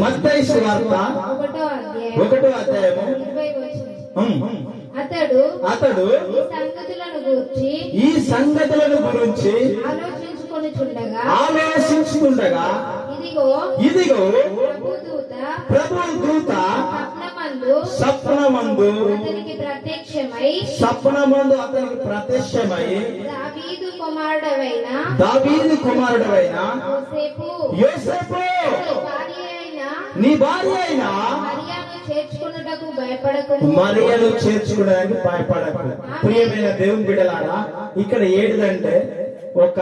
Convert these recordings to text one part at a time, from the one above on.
మత్తయి సువార్త ఒకటో అధ్యాయం ఒకటో అధ్యాయము. అతడు అతడు సంగతులను గూర్చి ఈ సంగతులను గురించి ఆలోచించుకొని చుండగా ఆలోచించుతుండగా ఇదిగో ఇదిగో ప్రభు దూత సప్నమందు అతనికి ప్రత్యక్షమై సప్నమందు అతనికి ప్రత్యక్షమై దావీదు కుమారుడవైన దావీదు కుమారుడైన యోసేపు. యోసేపు. నీ భార్య అయిన మరియాను చేర్చుకున్నటకు భయపడకు మరియను చేర్చుకోవడానికి భయపడకు. ప్రియమైన దేవుని బిడ్డలారా ఇక్కడ ఏడిదంటే ఒక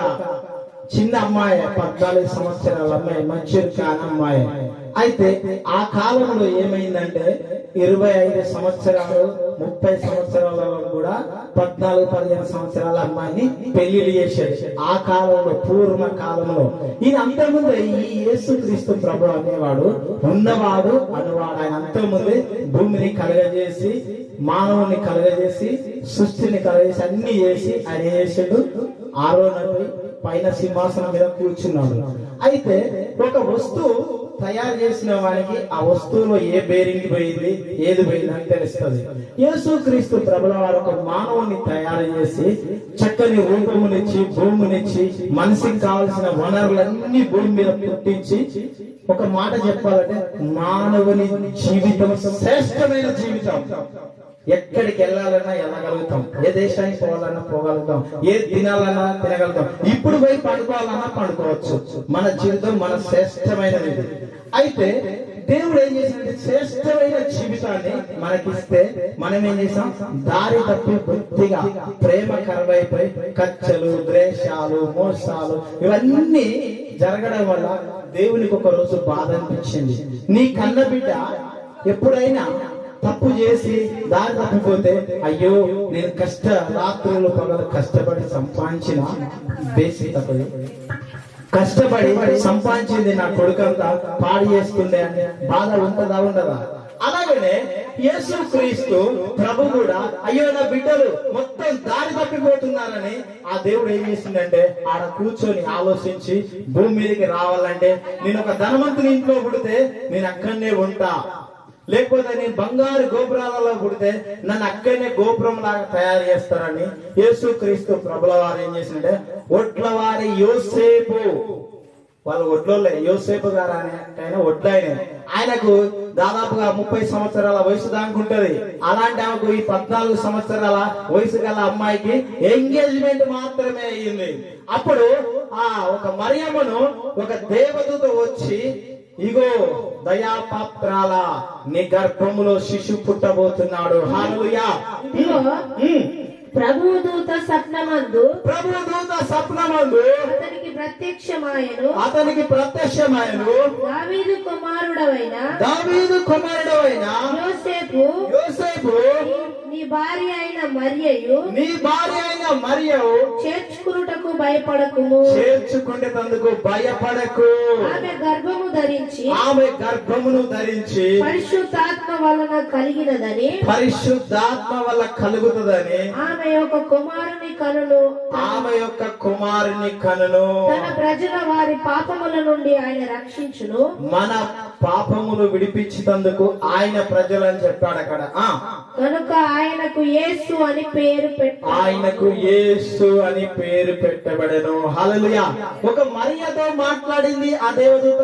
చిన్న అమ్మాయి పద్నాలుగు సంవత్సరాల అమ్మాయి మంచిది కాని అమ్మాయి. అయితే ఆ కాలంలో ఏమైందంటే ఇరవై ఐదు సంవత్సరాలు ముప్పై సంవత్సరాలలో కూడా పద్నాలుగు పదిహేను సంవత్సరాల అమ్మాయిని పెళ్ళిళ్ళు చేశాడు. ఆ కాలంలో పూర్వ కాలంలో. ఈయన అంతకుముందు ఈ యేసు క్రీస్తు ప్రభు అనేవాడు ఉన్నవాడు అనువాడు. ఆయన అంతకుముందు భూమిని కలగజేసి మానవుని కలగజేసి సృష్టిని కలగజేసి అన్ని చేసి ఆయన చేసాడు ఆరోనపై పైన సింహాసనం మీద కూర్చున్నాడు. అయితే ఒక వస్తువు తయారు చేసిన వానికి ఆ వస్తువులో ఏ బేరింగ్ పోయింది ఏది పోయింది అని తెలుస్తుంది. యేసు క్రీస్తు ప్రభుల వారు ఒక మానవుని తయారు చేసి చక్కని రూపమునిచ్చి భూమినిచ్చి మనిషికి కావలసిన వనరులన్నీ భూమి మీద పుట్టించి ఒక మాట చెప్పాలంటే మానవుని జీవితం శ్రేష్టమైన జీవితం. ఎక్కడికి వెళ్ళాలన్నా వెళ్ళగలుగుతాం. ఏ దేశానికి పోవాలన్నా పోగలుగుతాం. ఏ తినాలన్నా తినగలుగుతాం. ఇప్పుడు పోయి పడుకోవాలన్నా పడుకోవచ్చు. మన జీవితం మన శ్రేష్టమైనది. అయితే దేవుడు ఏం చేశాడంటే శ్రేష్టమైన జీవితాన్ని మనకిస్తే మనం ఏం చేసాం? దారి తప్పి బుద్ధిగా ప్రేమ కరవైపోయి కచ్చలు ద్వేషాలు మోసాలు ఇవన్నీ జరగడం వల్ల దేవునికి ఒక రోజు బాధ అనిపించింది. నీ కన్న బిడ్డ ఎప్పుడైనా తప్పు చేసి దారి తప్పిపోతే అయ్యో నేను కష్ట రాత్రులు పగలు కష్టపడి సంపాదించిన బేసి తప్పదు కష్టపడి సంపాదించింది నా కొడుకంతా పాడు చేస్తుండే అని బాధ ఉంటుందా ఉండదా? అలాగనే యేసు క్రీస్తు ప్రభు కూడా అయ్యో నా బిడ్డలు మొత్తం దారి తప్పిపోతున్నారని ఆ దేవుడు ఏం చేసిందంటే ఆడ కూర్చొని ఆలోచించి భూమి మీదకి రావాలంటే నేను ఒక ధనవంతుని ఇంట్లో పుడితే నేను అక్కడనే ఉంటా లేకపోతే నేను బంగారు గోపురాలలో పుడితే నన్ను అక్కడనే గోపురం లాగా తయారు చేస్తారని యేసు క్రీస్తు ప్రభుల వారు ఏం చేసిందంటే ఒడ్ల వారి యోసేపు. వాళ్ళు ఒడ్లోలే యోసేపు గారు అనే ఆయన ఒడ్లాయన ఆయనకు దాదాపుగా ముప్పై సంవత్సరాల వయసు దానికి ఉంటది. అలాంటి ఆమెకు ఈ పద్నాలుగు సంవత్సరాల వయసు గల అమ్మాయికి ఎంగేజ్మెంట్ మాత్రమే అయ్యింది. అప్పుడు ఆ ఒక మరియమ్మను ఒక దేవదూత వచ్చి ఇగో దయాపాత్రాల నీ గర్భములో శిశు పుట్టబోతున్నాడు. హాలుయా ఇదిగో. ప్రభువు దూత స్వప్నమందు ప్రభు దూత స్వప్నమందు అతనికి ప్రత్యక్షమాయను. అతనికి ప్రత్యక్షమాయను. దావీదు కుమారుడవైన దావీదు కుమారుడు అయిన యోసేపు యోసేపు నీ భార్య అయిన మరియయు నీ భార్య అయిన మరియవు చేర్చుకునుటకు భయపడకుము. చేర్చుకునేందుకు భయపడకు. ఆమె గర్భము ధరించి ఆమె గర్భమును ధరించి పరిశుద్ధాత్మ వలన కలిగినదని పరిశుద్ధాత్మ వల్ల కలుగుతుందని ఆమె యొక్క కుమారుని కనులు. ఆమె యొక్క కుమారుని కనును తన ప్రజల వారి పాపముల నుండి ఆయన రక్షించును. మన పాపములు విడిపించినందుకు ఆయన ప్రజలు అని చెప్పాడు అక్కడ. కనుక ఆయనకు యేసు అని పేరు పెట్ట. ఆయనకు యేసు అని పేరు పెట్టబడను. హల్లెలూయా. ఒక మరియతో మాట్లాడింది ఆ దేవదూత?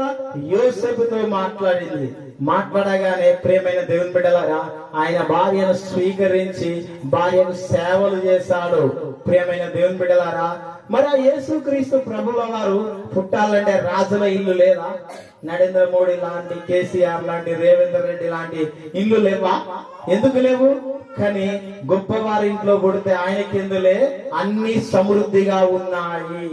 యోసేపుతో మాట్లాడింది. మాట్లాడగానే ప్రేమైన దేవుని బిడ్డలారా ఆయన భార్యను స్వీకరించి భార్యను సేవలు చేశాడు. ప్రేమైన దేవుని బిడ్డలారా మరి ఆ యేసు క్రీస్తు ప్రభుల వారు పుట్టాలంటే రాజుల ఇల్లు లేదా? నరేంద్ర మోడీ లాంటి కేసీఆర్ లాంటి రేవంత్ రెడ్డి లాంటి ఇల్లు లేవా? ఎందుకు లేవు? కానీ గొప్పవారి ఇంట్లో పుడితే ఆయనకెందులే? అన్ని సమృద్ధిగా ఉన్నాయి.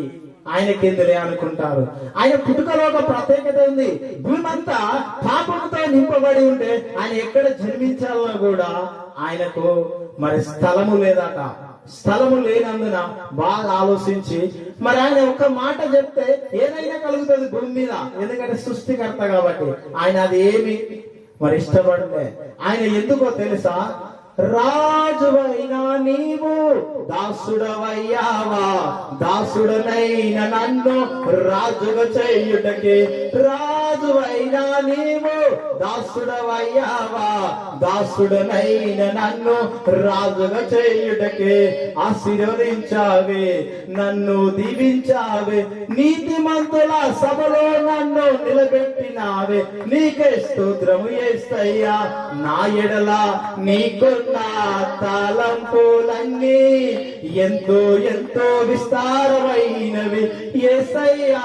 ఆయనకెందులే అనుకుంటారు. ఆయన పుట్టుకలో ఒక ప్రత్యేకత ఉంది. భూమి అంతా పాపంతో నింపబడి ఉంటే ఆయన ఎక్కడ జన్మించాలన్నా కూడా ఆయనకు మరి స్థలము లేదట. స్థలము లేనందున బాగా ఆలోచించి మరి ఆయన ఒక్క మాట చెప్తే ఏదైనా కలుగుతుంది భూమి మీద. ఎందుకంటే సృష్టికర్త కాబట్టి ఆయన అది ఏమి? మరి ఇష్టపడలే. ఆయన ఎందుకో తెలుసా? రాజువైనా నీవు దాసుడవయ్యావా? దాసుడనైన నన్ను రాజుగా చేయుటకే. రాజువైనా నీవు దాసుడవయ్యావా? దాసుడనైన నన్ను రాజుగా చేయుటకే. ఆశీర్వదించావే నన్ను దీవించావే. నీతిమంతుల సభలో నన్ను నిలబెట్టినావే. నీకే స్తోత్రము ఏస్తయ్యా నా ఎడల నీకున్న తలంపులన్నీ ఎంతో ఎంతో విస్తారమైనవి. ఎసయ్యా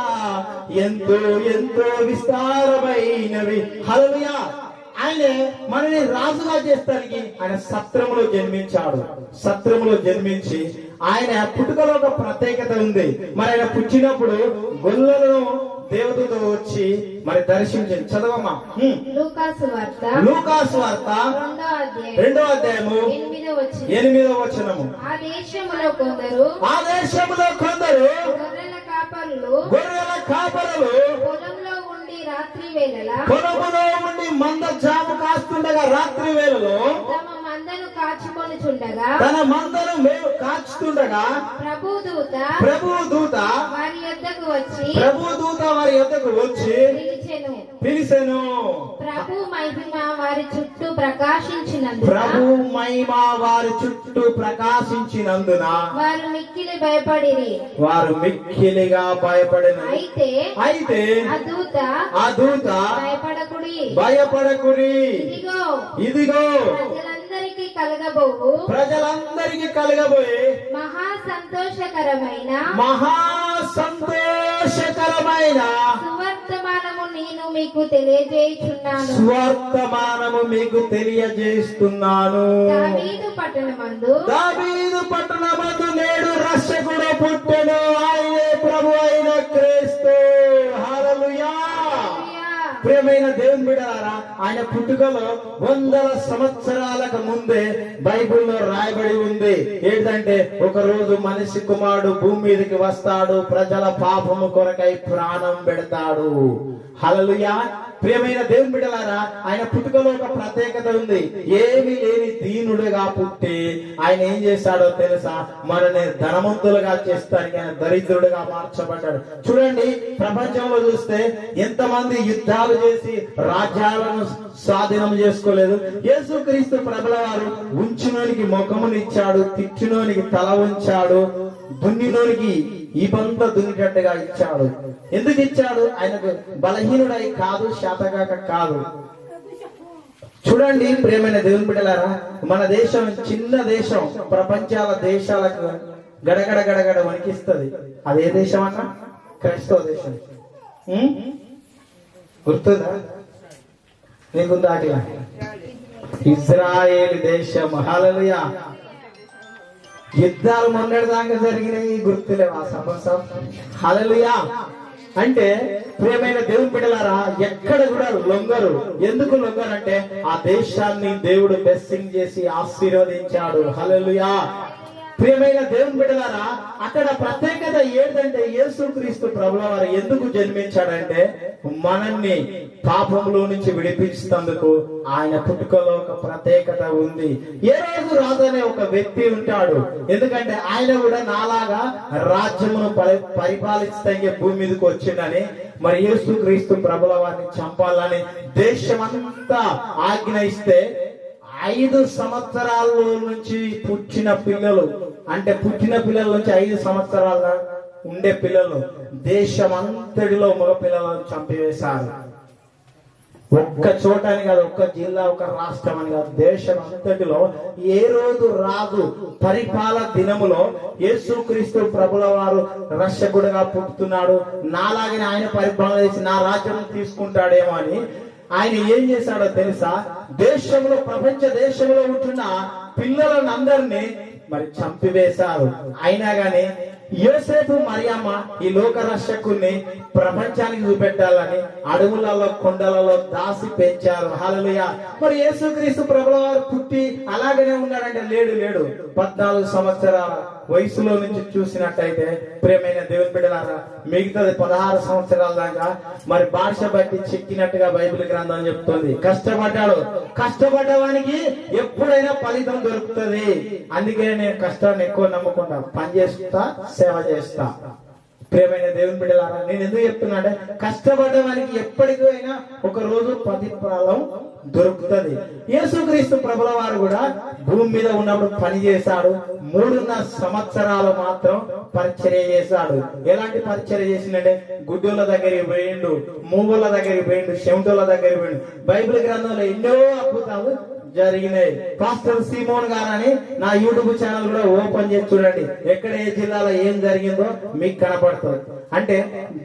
ఎంతో ఎంతో విస్తారమైనవి. హల్లెలూయా. ఆయన మనని రాజుగా చేస్తానికి ఆయన సత్రములో జన్మించాడు. సత్రములో జన్మించి ఆయన పుట్టుకలో ఒక ప్రత్యేకత ఉంది. మరి ఆయన పుట్టినప్పుడు గొల్లలను దేవతతో వచ్చి మరి దర్శించింది చదవమ్మా. లూకాసు వార్త రెండో అధ్యాయం రెండో అధ్యాయము ఎనిమిదో వచనము. ఆ దేశములో కొందరు ఆ దేశంలో కొందరు గొర్రెల కాపరులు గొర్రెల కాపరులు పొలంలో ఉండి రాత్రి వేళల పొలములో ఉండి మంద జాము కాస్తుండగా రాత్రి వేళలో. తమ మందను కాచుకొని చుండగా తన మందను మేము కాచుతుండగా ప్రభు దూత ప్రభు దూత వారి యొద్దకు వచ్చి ప్రభు దూత వారి యొద్దకు వచ్చి పిలిచెను ప్రభు మహిమ వారి చుట్టూ ప్రకాశించినందున ప్రభు మహిమ వారి చుట్టూ ప్రకాశించినందున వారు మిక్కిలి భయపడిరి. వారు మిక్కిలిగా భయపడిన అయితే అయితే ఆ దూత ఆ దూత భయపడకుడి. భయపడకుడి. ఇదిగో ఇదిగో ప్రజలందరికీ కలగబోవు. ప్రజలందరికీ కలగబోయే మహా సంతోషకరమైన మహా సంతోషకరమైన సువర్తమానము నేను మీకు తెలియజేయుచున్నాను. స్వర్తమానము మీకు తెలియజేస్తున్నాను. దావీదు పట్టణమందు దావీదు పట్టణమందు ప్రియమైన దేవుని బిడారా ఆయన పుట్టుకలో వందల సంవత్సరాలకు ముందే బైబిల్లో రాయబడి ఉంది. ఏంటంటే ఒక రోజు మనిషి కుమారుడు భూమి మీదకి వస్తాడు ప్రజల పాపము కొరకై ప్రాణం పెడతాడు. హలలుయా ప్రియమైన దేవుని బిడ్డలారా ఆయన పుట్టుకలో ఒక ప్రత్యేకత ఉంది. ఏమి లేని దీనుడుగా పుట్టి ఆయన ఏం చేశాడో తెలుసా? మనని ధనవంతులుగా చేస్తానికి ఆయన దరిద్రుడుగా మార్చబడ్డాడు. చూడండి ప్రపంచంలో చూస్తే ఎంతమంది యుద్ధాలు చేసి రాజ్యాలను స్వాధీనం చేసుకోలేదు. యేసుక్రీస్తు ప్రభుల వారు ఉంచినోనికి ముఖమునిచ్చాడు తిట్టినోనికి తల ఉంచాడు దున్నినోనికి ఈ బంత దున్నిటట్టుగా ఇచ్చాడు. ఎందుకు ఇచ్చాడు? ఆయనకు బలహీనుడై కాదు శాతగాక కాదు. చూడండి ప్రేమైన దేవుని బిడ్డలారా మన దేశం చిన్న దేశం ప్రపంచాల దేశాలకు గడగడ గడగడ వణికిస్తుంది. అదే దేశం అన్న? క్రైస్తవ దేశం. గుర్తుందా? నీకుందా అట్లా ఇజ్రాయేల్ దేశం. హాలలుయా యుద్ధాలు మొన్నటి దాకా జరిగినవి గుర్తులేవు ఆ సంవత్సరం హలలుయా అంటే ప్రియమైన దేవుని బిడ్డలారా ఎక్కడ కూడా లొంగరు. ఎందుకు లొంగరు అంటే ఆ దేశాన్ని దేవుడు బెస్సింగ్ చేసి ఆశీర్వదించాడు. హలలుయా ప్రియమైన దేవుని బిడ్డలారా అక్కడ ప్రత్యేకత ఏంటంటే యేసుక్రీస్తు ప్రభుల వారు ఎందుకు జన్మించాడంటే మనల్ని పాపంలో నుంచి విడిపించినందుకు ఆయన పుట్టుకలో ఒక ప్రత్యేకత ఉంది. ఏ రోజు రాజు అనే ఒక వ్యక్తి ఉంటాడు. ఎందుకంటే ఆయన కూడా నాలాగా రాజ్యమును పరి- పరిపాలిస్తానికి భూమి మీదకి వచ్చిండని మరి యేసుక్రీస్తు ప్రభుల వారిని చంపాలని దేశమంతా ఆజ్ఞ ఇస్తే ఐదు సంవత్సరాల నుంచి పుట్టిన పిల్లలు అంటే పుట్టిన పిల్లల నుంచి ఐదు సంవత్సరాల ఉండే పిల్లలు దేశమంతటిలో మగ పిల్లలను చంపివేశారు ఒక్క చోట అని కాదు ఒక్క జిల్లా ఒక రాష్ట్రం అని కాదు దేశం అంతటిలో ఏ రోజు రాదు. పరిపాల దినములో యేసుక్రీస్తు ప్రభుల వారు రక్షకుడుగా పుట్టుతున్నాడు. నాలాగని ఆయన పరిపాలన చేసి నా రాజ్యం తీసుకుంటాడేమో అని ఆయన ఏం చేశాడో తెలుసా? దేశంలో ప్రపంచ దేశంలో ఉంటున్న పిల్లలను అందరినీ మరి చంపివేశారు. అయినా గాని యోసేపు మరియమ్మ ఈ లోక రక్షకుణ్ణి ప్రపంచానికి చూపెట్టాలని అడవులలో కొండలలో దాసి పెంచారు హాలలుయ మరి యేసుక్రీస్తు ప్రభుల వారు పుట్టి అలాగనే ఉన్నాడంటే లేడు లేడు. పద్నాలుగు సంవత్సరాల వయసులో నుంచి చూసినట్టయితే ప్రేమైన దేవుని బిడ్డలారా మిగతాది పదహారు సంవత్సరాల దాకా మరి భాష బట్టి చెక్కినట్టుగా బైబిల్ గ్రంథం చెప్తుంది. కష్టపడ్డాడు. కష్టపడ్డవానికి ఎప్పుడైనా ఫలితం దొరుకుతుంది. అందుకే నేను కష్టాన్ని ఎక్కువ నమ్ముకుంటా. పని చేస్తా సేవ చేస్తా. ప్రియమైన దేవుని బిడ్డలారా నేను ఎందుకు చెప్తున్నా అంటే కష్టపడ్డవానికి ఎప్పటికైనా ఒక రోజు ప్రతిఫలం దొరుకుతుంది. యేసుక్రీస్తు ప్రభుల వారు కూడా భూమి మీద ఉన్నప్పుడు పని చేశాడు. మూడున్నర సంవత్సరాలు మాత్రం పరిచర్య చేశాడు. ఎలాంటి పరిచర్య చేసిందంటే గుడ్డుల దగ్గరికి పోయిండు మూవుల దగ్గరికి పోయిండు చెమటల దగ్గరికి పోయిండు. బైబిల్ గ్రంథంలో ఎన్నో అద్భుతాలు జరిగినాయి. పాస్టర్ సీమోన్ గారని నా యూట్యూబ్ ఛానల్ కూడా ఓపెన్ చేసి చూడండి. ఎక్కడ ఏ జిల్లాలో ఏం జరిగిందో మీకు కనపడుతుంది. అంటే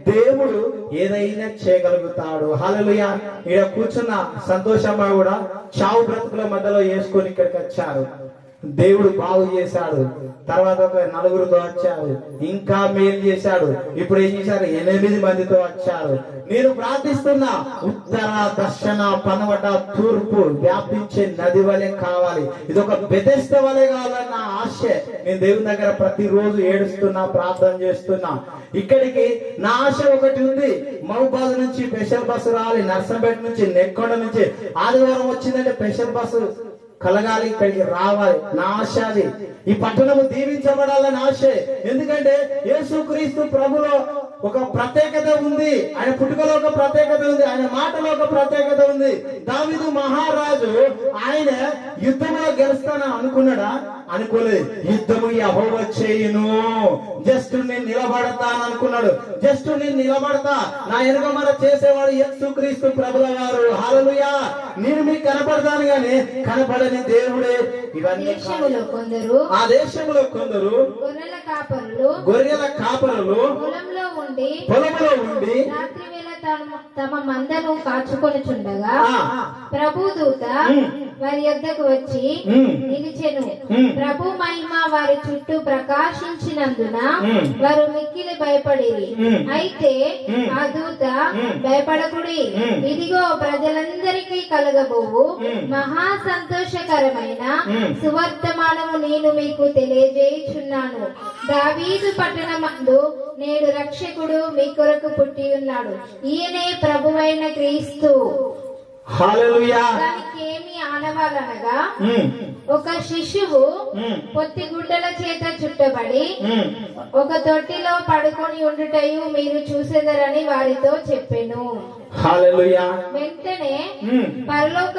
దేవుడు ఏదైనా చేయగలుగుతాడు. హల్లెలూయా. ఇక్కడ కూర్చున్న సంతోషమ్మ కూడా చావు బ్రతుకుల మధ్యలో వేసుకొని ఇక్కడికి వచ్చారు. దేవుడు బాగు చేశాడు. తర్వాత ఒక నలుగురితో వచ్చాడు. ఇంకా మేలు చేశాడు. ఇప్పుడు ఏం చేశారు? ఎనిమిది మందితో వచ్చారు. నేను ప్రార్థిస్తున్నా ఉత్తర దక్షిణ పనవట తూర్పు వ్యాపించే నది వలె కావాలి. ఇది ఒక బెదస్త వలె కావాలన్న నా ఆశ. నేను దేవుని దగ్గర ప్రతిరోజు ఏడుస్తున్నా ప్రార్థన చేస్తున్నా. ఇక్కడికి నా ఆశ ఒకటి ఉంది. మహబాద్ నుంచి స్పెషల్ బస్సు రావాలి. నర్సంపేట నుంచి నెక్కొండ నుంచి. ఆదివారం వచ్చిందంటే స్పెషల్ బస్సు. కలగాలి ఇక్కడికి రావాలి. నా ఆశ అది. ఈ పట్టణము దీవించబడాలని ఆశే. ఎందుకంటే యేసుక్రీస్తు ప్రభులో ఒక ప్రత్యేకత ఉంది. ఆయన పుట్టుకలో ఒక ప్రత్యేకత ఉంది. ఆయన మాటలో ఒక ప్రత్యేకత ఉంది. దావిదు మహారాజు ఆయన యుద్ధంలో గెలుస్తానని అనుకున్నాడా? అనుకోలేదు యుద్ధము యహోవ చేయును. జస్ట్ నేను నిలబడతాను అనుకున్నాడు. జస్ట్ నేను నిలబడతా. నా వెనుక మన చేసేవాడు యేసుక్రీస్తు ప్రభుల వారు. హల్లెలూయా నేను మీకు కనపడతాను గాని కనపడని దేవుడే. ఇవన్నీ కొందరు ఆ దేశంలో కొందరు గొర్రెల కాపరులు గొర్రెల కాపరులు పొలంలో ఉండి పొలంలో ఉండి రాత్రి వేళ తమ మందను కాచుకొనుచుండగా ఆ, ప్రభు దూత. వారి యొద్దకు వచ్చి నిలిచెను. ప్రభు మహిమ వారి చుట్టూ ప్రకాశించినందున. వారు మిక్కిలి భయపడిరి. అయితే. ఆ దూత. భయపడకుడి. ఇదిగో ప్రజలందరికీ కలగబోవు. మహా సంతోషకరమైన. సువర్తమానము నేను మీకు తెలియజేయుచున్నాను దావీదు పట్టణమందు నేడు రక్షకుడు మీ కొరకు పుట్టి ఉన్నాడు ఈయనే ప్రభువైన క్రీస్తు హల్లెలూయా. దానికి ఏమి ఆనవాలనగా ఒక శిశువు పొత్తి గుడ్డల చేత చుట్టబడి. ఒక తొట్టిలో పడుకొని ఉండుటయు మీరు చూసేదరని వారితో చెప్పెను. వెంటనే పరలోక.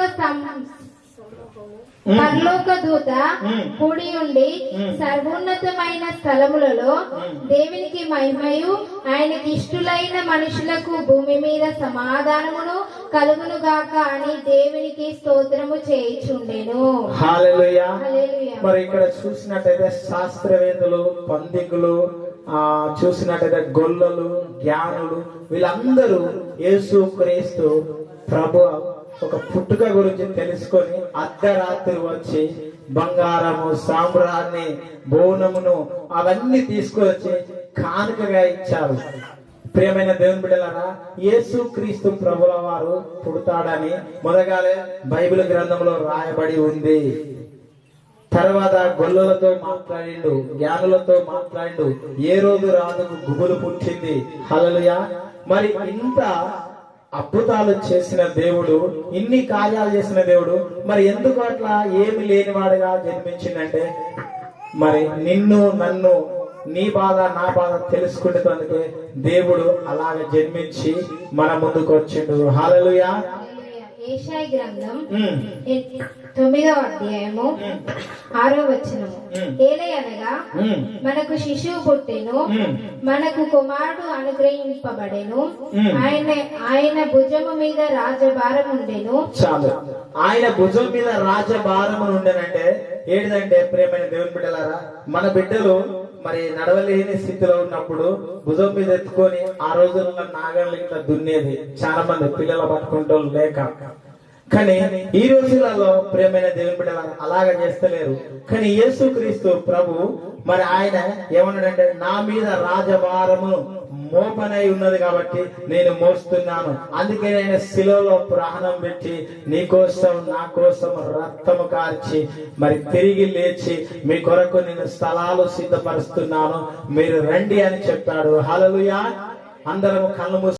పరలోక దూత. కూడి ఉండి. సర్వోన్నతమైన స్థలములలో. దేవునికి మహిమయు ఆయనకి ఇష్టులైన మనుషులకు భూమి మీద సమాధానమును కలుగును గాక అని దేవునికి స్తోత్రము చేయిచుండెను. మరి ఇక్కడ చూసినట్టయితే శాస్త్రవేత్తలు పండితులు ఆ చూసినట్టయితే గొల్లలు జ్ఞానులు వీళ్ళందరూ యేసు క్రీస్తు ప్రభు ఒక పుట్టుక గురించి తెలుసుకొని అర్ధరాత్రి వచ్చి బంగారము సాంబ్రాన్ని బోనమును అవన్నీ తీసుకొచ్చి కానుకగా ఇచ్చారు. ప్రియమైన దేవుని బిడ్డలారా యేసు క్రీస్తు ప్రభుల వారు పుడతాడని మొదగాలే బైబిల్ గ్రంథంలో రాయబడి ఉంది. తర్వాత గొల్లలతో మాట్లాడిండు జ్ఞానులతో మాట్లాడిండు ఏ రోజు రాజుకు గుబులు పుట్టింది? హలలుయా మరి ఇంత అద్భుతాలు చేసిన దేవుడు ఇన్ని కార్యాలు చేసిన దేవుడు మరి ఎందుకు అట్లా ఏమి లేనివాడుగా జన్మించిందంటే మరి నిన్ను నన్ను నీ బాధ నా బాధ తెలుసుకునేందుకే దేవుడు అలాగ జన్మించి మన ముందుకు వచ్చిండు. హాలలుయా ఏషాయ గ్రంథం తొమ్మిదవ అధ్యాయము ఆరో వచనము. ఏలయనగా మనకు శిశువు పుట్టెను. మనకు కుమారుడు అనుగ్రహింపబడెను. ఆయన ఆయన భుజము మీద రాజభారం ఉండెను చాలు ఆయన భుజం మీద రాజభారము ఉండేనంటే ఏంటిదంటే ప్రేమైన దేవుని బిడ్డలారా మన బిడ్డలు మరి నడవలేని స్థితిలో ఉన్నప్పుడు భుజం మీద ఎత్తుకొని ఆ రోజుల్లో నాగళ్ళు ఇట్లా దున్నేది. చాలా మంది పిల్లలు పట్టుకుంటూ లేక. కానీ ఈ రోజులలో ప్రియమైన దేవుని బిడ్డల అలాగ చేస్తలేరు. కానీ యేసుక్రీస్తు ప్రభు మరి ఆయన ఏమన్నాడంటే నా మీద రాజభారము మోపనై ఉన్నది కాబట్టి నేను మోస్తున్నాను. అందుకే నేను శిలలో ప్రాణం పెట్టి నీ కోసం నా కోసం రక్తము కార్చి మరి తిరిగి లేచి మీ కొరకు నేను స్థలాలు సిద్ధపరుస్తున్నాను. మీరు రండి అని చెప్పాడు. హలలుయా అందరం కళ్ళు